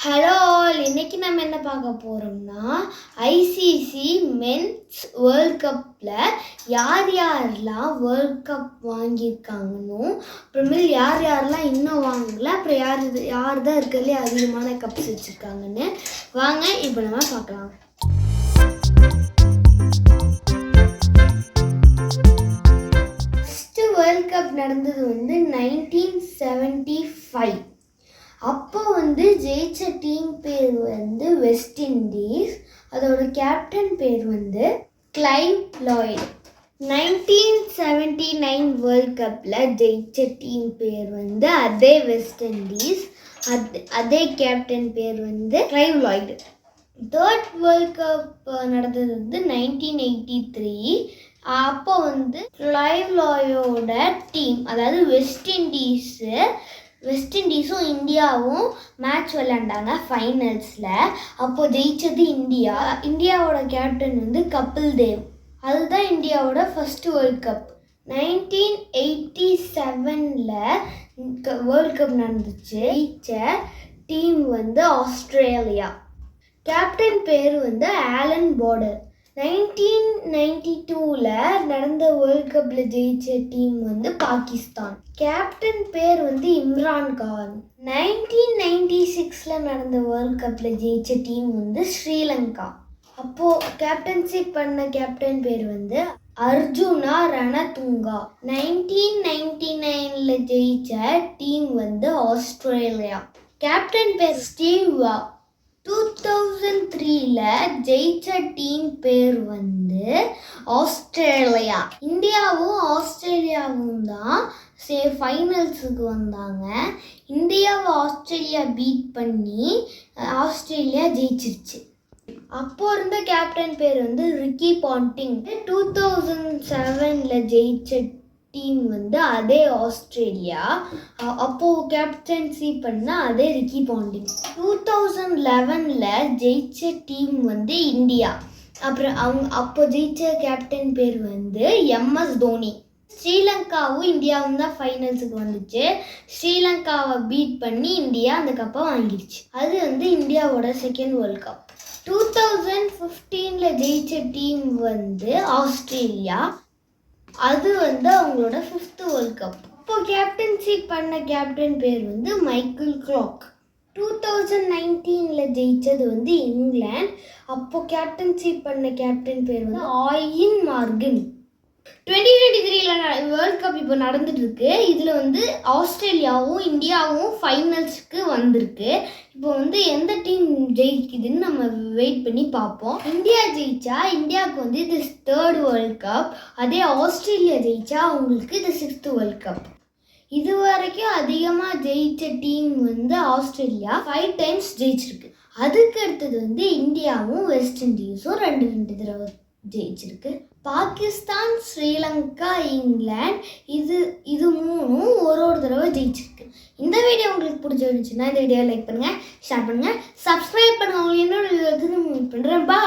Hello all இன்னைக்கு நம்ம என்ன பார்க்க போகிறோம்னா ஐசிசி மென்ஸ் வேர்ல்ட் கப்பில் யார் யாரெல்லாம் வேர்ல்ட் கப் வாங்கியிருக்காங்கன்னும் அப்புறமேல் யார் யாரெல்லாம் இன்னும் வாங்கல அப்புறம் யார் இது யார் தான் இருக்கிறதுலே அதிகமான கப்ஸ் வச்சுருக்காங்கன்னு வாங்க இப்போ நம்ம பார்க்கலாம். ஃபஸ்ட்டு வேர்ல்ட் கப் நடந்தது வந்து நைன்டீன் செவன்ட்டி ஃபைவ் அப்போ வந்து ஜெயிச்ச டீம் பேர் வந்து வெஸ்ட் இண்டீஸ் அதோட கேப்டன் பேர் வந்து Clive Lloyd nineteen seventy nine world கப்பில் ஜெயிச்ச டீம் பேர் வந்து அதே வெஸ்ட் இண்டீஸ் அது அதே கேப்டன் பேர் வந்து Clive Lloyd third world cup நடந்தது வந்து நைன்டீன் எயிட்டி த்ரீ அப்போ வந்து கிளைவ் லாயோட டீம் அதாவது வெஸ்ட் இண்டீஸு வெஸ்ட் இண்டீஸும் இந்தியாவும் மேட்ச் விளையாண்டாங்க ஃபைனல்ஸில் அப்போது ஜெயிச்சது இந்தியா. இந்தியாவோட கேப்டன் வந்து கபில் தேவ். அதுதான் இந்தியாவோட first world cup nineteen eighty செவனில் வேர்ல்ட் கப் நடந்துச்சு. ஜெயிச்ச டீம் வந்து ஆஸ்திரேலியா. கேப்டன் பேர் வந்து ஆலன் பார்டர். நைன்டீன் நைன்டி டூவில் நடந்த வேர்ல்ட் கப்பில் ஜெயிச்ச டீம் வந்து பாகிஸ்தான். கேப்டன் பேர் வந்து இம்ரான் கான். நைன்டீன் நைன்டி சிக்ஸில் நடந்த வேர்ல்ட் கப்பில் ஜெயிச்ச டீம் வந்து ஸ்ரீலங்கா. அப்போது கேப்டன்ஷிப் பண்ண கேப்டன் பேர் வந்து அர்ஜுனா ரணதுங்கா. நைன்டீன் நைன்டி நைனில் ஜெயிச்ச டீம் வந்து ஆஸ்திரேலியா. கேப்டன் பேர் ஸ்டீவ். வா டூ தௌசண்ட் த்ரீல ஜெயிச்ச டீம் பேர் வந்து ஆஸ்திரேலியா. இந்தியாவும் ஆஸ்திரேலியாவும் தான் சே ஃபைனல்ஸுக்கு வந்தாங்க. இந்தியாவை ஆஸ்திரேலியா பீட் பண்ணி ஆஸ்திரேலியா ஜெயிச்சிருச்சு. அப்போ இருந்த கேப்டன் பேர் வந்து ரிக்கி பாண்டிங். டூ தௌசண்ட் செவனில் ஜெயிச்ச டீம் வந்து அதே ஆஸ்திரேலியா. அப்போது கேப்டன்சி பண்ண அதே ரிக்கி பாண்டிங். டூ தௌசண்ட் லெவனில் ஜெயிச்ச டீம் வந்து இந்தியா. அப்புறம் அவங்க அப்போ ஜெயிச்ச கேப்டன் பேர் வந்து எம்எஸ் தோனி. ஸ்ரீலங்காவும் இந்தியாவும் தான் ஃபைனல்ஸுக்கு வந்துச்சு. ஸ்ரீலங்காவை பீட் பண்ணி இந்தியா அந்த கப்பை வாங்கிடுச்சு அது வந்து இந்தியாவோட second world cup two thousand ஃபிஃப்டீனில் ஜெயிச்ச டீம் வந்து ஆஸ்திரேலியா. அது வந்து அவங்களோட ஃபிஃப்த் வேர்ல்ட் கப் இப்போ கேப்டன்ஷிப் பண்ண கேப்டன் பேர் வந்து மைக்கேல் கிளாக் டூ தௌசண்ட் நைன்டீனில் ஜெயிச்சது வந்து இங்கிலாந்து. அப்போது கேப்டன்ஷிப் பண்ண கேப்டன் பேர் வந்து ஆயின் மார்கன் டுவெண்ட்டி டுவெண்ட்டி த்ரீல வேர்ல்ட் கப் இப்போ நடந்துட்டு இருக்கு. இதில் வந்து ஆஸ்திரேலியாவும் இந்தியாவும் ஃபைனல்ஸ்க்கு வந்திருக்கு. இப்போ வந்து எந்த டீம் ஜெயிக்குதுன்னு நம்ம வெயிட் பண்ணி பார்ப்போம். இந்தியா ஜெயிச்சா இந்தியாவுக்கு வந்து இது தேர்ட் வேர்ல்ட் கப் அதே ஆஸ்திரேலியா ஜெயிச்சா அவங்களுக்கு இது சிக்ஸ்த் வேர்ல்ட் கப் இது வரைக்கும் அதிகமாக ஜெயித்த டீம் வந்து ஆஸ்திரேலியா. Five times ஜெயிச்சிருக்கு. அதுக்கு அடுத்தது வந்து இந்தியாவும் வெஸ்ட் இண்டீஸும் ரெண்டு ரெண்டு தடவை ஜெயிச்சிருக்கு. பாகிஸ்தான் ஸ்ரீலங்கா இங்கிலாந்து இது இது மூணும் ஒரு ஒரு தடவை ஜெயிச்சிருக்கு. இந்த வீடியோ உங்களுக்கு பிடிச்சிருந்துச்சுன்னா இந்த வீடியோ லைக் பண்ணுங்கள் ஷேர் பண்ணுங்கள் சப்ஸ்கிரைப் பண்ணுங்க. உங்களுக்கு இன்னொரு வீடியோ பண்ணுறேன் பா